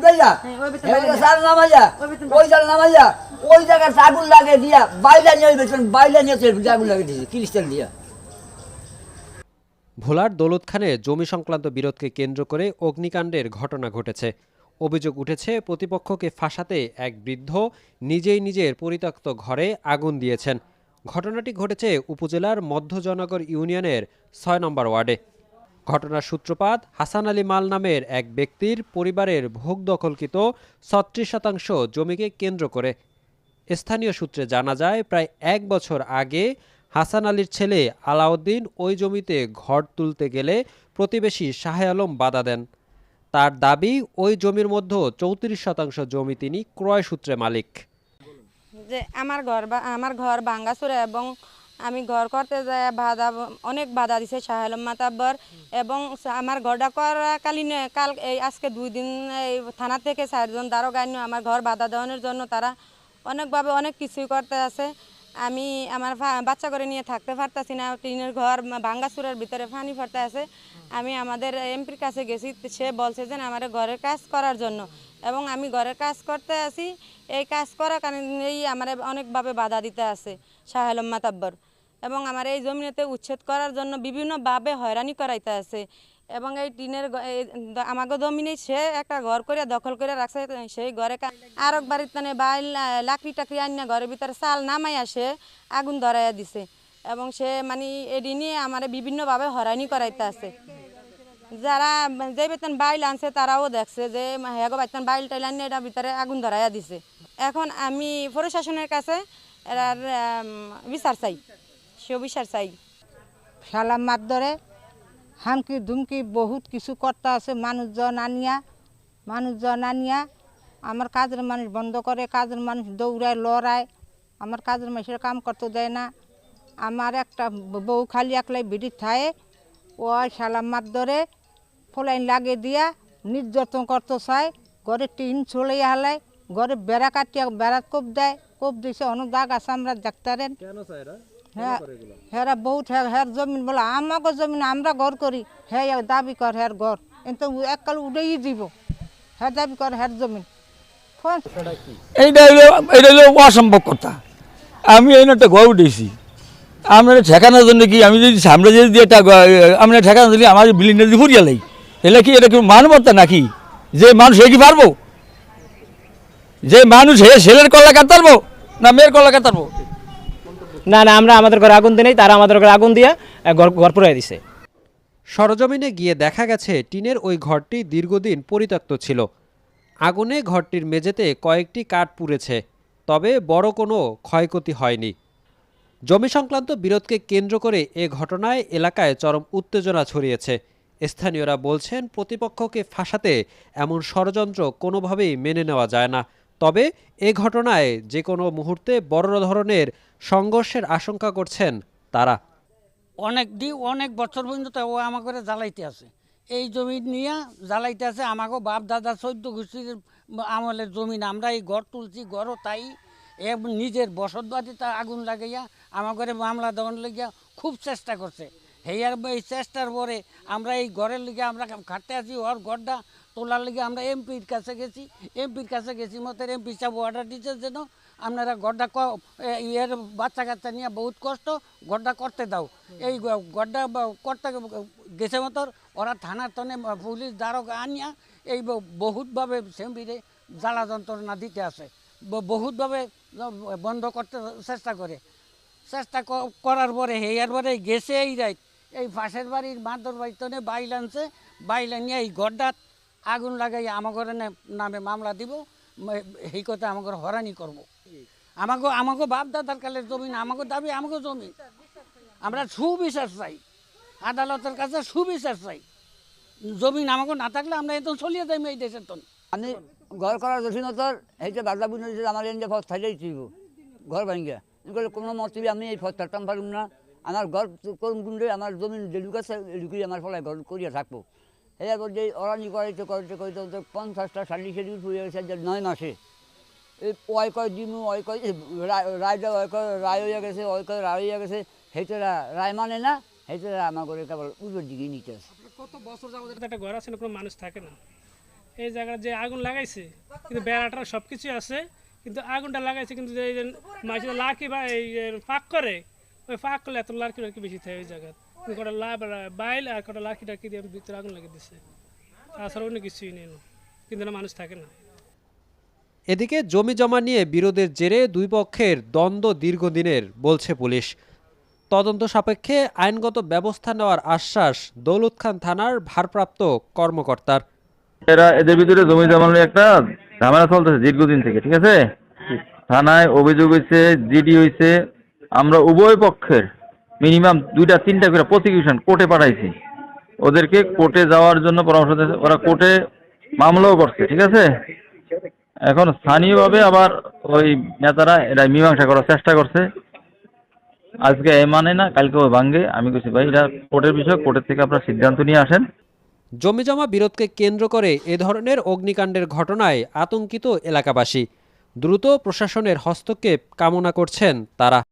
উঠাইয়া হ্যাঁ, ওই ভিতরে এবারে লাগাইয়া। সার নামাইয়া ওই ভিতরে নামাইয়া ওই জায়গায় আগুন লাগিয়ে দিয়া বাইরে নিয়ে বেছেন বাইরে নিয়ে আগুন লাগিয়ে দিয়েছে ক্রিস্টাল দিয়া। ভোলার দৌলতখানে জমি সংক্রান্ত বিরোধকে কেন্দ্র করে অগ্নিকাণ্ডের ঘটনা ঘটেছে। অভিযোগ উঠেছে প্রতিপক্ষকে ফাঁসাতে এক বৃদ্ধ নিজেই নিজের পরিত্যক্ত ঘরে আগুন দিয়েছেন। ঘটনাটি ঘটেছে উপজেলার মধ্যজনগর ইউনিয়নের ছয় নম্বর ওয়ার্ডে। ঘটনার সূত্রপাত হাসান আলী মাল নামের এক ব্যক্তির পরিবারের ভোগ দখলকৃত ছত্রিশ শতাংশ জমিকে কেন্দ্র করে। স্থানীয় সূত্রে জানা যায়, প্রায় এক বছর আগে হাসান আলীর ছেলে আলাউদ্দিন ওই জমিতে ঘর তুলতে গেলে প্রতিবেশী শাহে আলম বাধা দেন। তার দাবি, ওই জমির মধ্যে চৌত্রিশ শতাংশ জমি তিনি ক্রয় সূত্রে মালিক। যে আমার ঘর আমার ঘর ভাঙ্গাচুরে এবং আমি ঘর করতে যাই, বাধা অনেক বাধা দিছে শাহালম মাতাব্বর এবং আমার ঘরটা করাকালীন কাল এই আজকে দুই দিন এই থানা থেকে চারজন দারোগা আমার ঘর বাধা দেওয়ানোর জন্য তারা অনেকভাবে অনেক কিছুই করতে আছে। আমি আমার বাচ্চা করে নিয়ে থাকতে পারতাছি না, টিনের ঘর ভাঙ্গাচুরের ভিতরে ফানি পড়তে আছে। আমি আমাদের এমপির কাছে গেছি, সে বলছে যে আমার ঘরের কাজ করার জন্য। এবং আমি ঘরের কাজ করতে আছি, এই কাজ করার কারণেই আমার অনেকভাবে বাধা দিতে আছে শাহ আলম মাতাব্বর এবং আমার এই জমিনেতে উচ্ছেদ করার জন্য বিভিন্নভাবে হয়রানি করাইতে আছে। এবং এই টিনের আমাকে জমিনে সে একটা ঘর করে দখল করে রাখছে সেই ঘরে আরক বাড়ির তানে বাইল লাকড়ি টাকড়ি আনিয়া ঘরের ভিতরে চাল নামাই আসে আগুন ধরাইয়া দিছে। এবং সে মানে এডি নিয়ে আমার বিভিন্নভাবে হয়রানি করাইতে আছে। যারা যে বেতন বাইল আনছে তারাও দেখছে যে হেগো বেতন বাইল টাইল আনিয়ে এটা ভিতরে আগুন ধরাইয়া দিছে। এখন আমি প্রশাসনের কাছে আম, বিচার চাই। সে বিচার চাই। সালাম মারধরে হামকি ধুমকি বহুত কিছু করতে আছে মানুষজন আনিয়া মানুষজন আনিয়া। আমার কাজের মানুষ বন্ধ করে কাজের মানুষ দৌড়ায় লড়ায়। আমার কাজের মানুষের কাম করতে দেয় না। আমার একটা বউ খালি একলাই ভিড়ি থায়ে ও সালাম মারধরে ফলাইন লাগে দিয়া নির্যাতন করতে চায়। ঘরে টিন চলে হালায় ঘরে বেড়া কাটিয়া বেড়া কোপ দেয়। কোপ দিছে অনেক দাগ আছে আমরা ডাক্তারের। হ্যাঁ হেরা বহুত হ্যাঁ হ্যার জমিন বলে আমাকে জমিন আমরা ঘর করি। হ্যাঁ দাবি কর হ্যার ঘর। কিন্তু এককাল উড়েই দিব। হ্যাঁ দাবি কর হ্যার জমিন। এইটা এটা হইল অসম্ভব কথা। আমি এই একটা ঘর উঠেছি। আমরা ঠেকানোর জন্য কি আমি যদি সামনে যদি একটা আমরা ঠেকানোর জন্য আমার বিল্ডিংটা যদি ফুরিয়ে লাই এলে কি এটা কি মানবতা নাকি? যে মানুষ হে কি পারব? যে মানুষ হে ছেলের কলা কাতারবো না মেয়ের কলা কাতারবো না না, আমরা আমাদের ঘরে আগুন দিই তারা আমাদের ঘরে আগুন দিয়া ঘর পুরাই দিছে। সরজমিনে গিয়ে দেখা গেছে, টিনের ওই ঘরটি দীর্ঘদিন পরিত্যক্ত ছিল। আগুনে ঘরটির মেঝেতে কয়েকটি কাঠ পুড়েছে, তবে বড় কোনো ক্ষয়ক্ষতি হয়নি। জমি সংক্রান্ত বিরোধকে কেন্দ্র করে এ ঘটনায় এলাকায় চরম উত্তেজনা ছড়িয়েছে। স্থানীয়রা বলছেন, প্রতিপক্ষকে ফাঁসাতে এমন ষড়যন্ত্র কোনোভাবেই মেনে নেওয়া যায় না। তবে এ ঘটনায় যে কোনো মুহূর্তে বড় ধরনের সংঘর্ষের আশঙ্কা করছেন তারা। অনেক দি, অনেক বছর পর্যন্ত ও আমাকে জ্বালাইতে আছে। এই জমি নিয়ে জ্বালাইতে আছে আমাকে বাপ, দাদা, চৈদ্দ গোষ্ঠীর আমলের জমিন, আমরা এই ঘর তুলছি, ঘরও তাই। নিজের বসত বাড়িতে আগুন লাগাইয়া ঘরে মামলা দেওয়ার লেগিয়া খুব চেষ্টা করছে। হেয়ার এই চেষ্টার পরে আমরা এই ঘরের লিগে আমরা খাটতে আছি, ওর ঘরটা তোলার লিগে আমরা এমপির কাছে গেছি, এমপির কাছে গেছি মতো এমপি সাহেব অর্ডার দিচ্ছে যেন আপনারা গড্ডা ইয়ের বাচ্চা কাচ্চা নিয়ে বহুত কষ্ট, গড্ডা করতে দাও। এই গড্ডা করতে গেছে মতো ওরা থানার তনে পুলিশ দারোগা আনিয়া এই বহুতভাবে সেম্পিরে জ্বালা যন্ত্রণা দিতে আসে। বহুতভাবে বন্ধ করতে চেষ্টা করে। চেষ্টা করার পরে হেয়ার পরে গেছে এই রাত এই পাশের বাড়ির মাদর বাড়িতে বাইল আনছে, বাইল আনিয়ে এই ঘরটা আগুন লাগাই আমার নামে মামলা দিব এই কথা আমাকে হরানি করব। আমাকে আমাকে বাপ দাদার কালের জমিন আমাকে দাবি আমাকে জমি। আমরা সুবিচার চাই। আদালতের কাছে সুবিচার চাই। জমিন আমাকে না থাকলে আমরা এখন চলিয়ে যাই এই দেশের তন। আমি ঘর করার দক্ষিণতর বাধা বুঝে আমার এনে ফস থাইলেই ছিল ঘর ভাঙ্গা কোনো মতবি আমি এই ফস থাকতাম পারুম না। আমার ঘর কোন গুন্ডে আমার জমিন ডেলুক আছে এলুকুই আমার ফলায় ঘর করিয়া থাকব। এরপর যে অরানি করাইতে করাইতে করাইতে পঞ্চাশটা ষাটটি শেডিউল ফুরিয়ে গেছে যে নয় মাসে। এই ওয় কয় ওয় কয় ওয় কয় রায় হইয়া গেছে ওয় কয় রায় হইয়া গেছে সেইটা রায় মানে না সেইটা আমার ঘরে কেবল উল্টোর দিকেই নিতে কত বছর একটা ঘর আছে না কোনো মানুষ থাকে না। এই জায়গায় যে আগুন লাগাইছে, কিন্তু বেড়াটা সব কিছু আছে, কিন্তু আগুনটা লাগাইছে, কিন্তু যে মাঝে লাকি বা এই ফাঁক করে, ওই ফাঁক করলে এত লাকি লাকি বেশি থাকে ওই জায়গায়। কটা লাভ বাইল আর কটা টাকি দিয়ে ভিতরে আগুন লাগিয়ে দিছে তাছাড়া অন্য কিছুই নেই কিন্তু না মানুষ থাকে না এদিকে জমি জমা নিয়ে বিরোধের জেরে দুই পক্ষের দ্বন্দ্ব দীর্ঘদিনের বলছে পুলিশ। তদন্ত সাপেক্ষে আইনগত ব্যবস্থা নেওয়ার আশ্বাস দৌলত খান থানার ভারপ্রাপ্ত কর্মকর্তার। এরা এদের ভিতরে জমি জমা নিয়ে একটা ঝামেলা চলতেছে দীর্ঘদিন থেকে ঠিক আছে? থানায় অভিযোগ হয়েছে জিডি হয়েছে আমরা উভয় পক্ষের মিনিমাম দুইটা, তিনটা করে প্রসিকিউশন কোর্টে পাঠাইছি। ওদেরকে কোর্টে যাওয়ার জন্য পরামর্শ দিয়েছে। ওরা কোর্টে মামলাও করছে, ঠিক আছে? এখন স্থানীয়ভাবে আবার ওই নেতারা এরা মীমাংসা করার চেষ্টা করছে। আজকে এ মানে না, কালকে ওই ভাঙ্গে। আমি বলছি ভাই, এটা কোর্টের বিষয় কোর্টের থেকে আপনারা সিদ্ধান্ত নিয়ে আসেন। জমিজমা বিরোধকে কেন্দ্র করে এ ধরনের অগ্নিকাণ্ডের ঘটনায় আতঙ্কিত এলাকাবাসী। দ্রুত প্রশাসনের হস্তক্ষেপ কামনা করছেন তারা।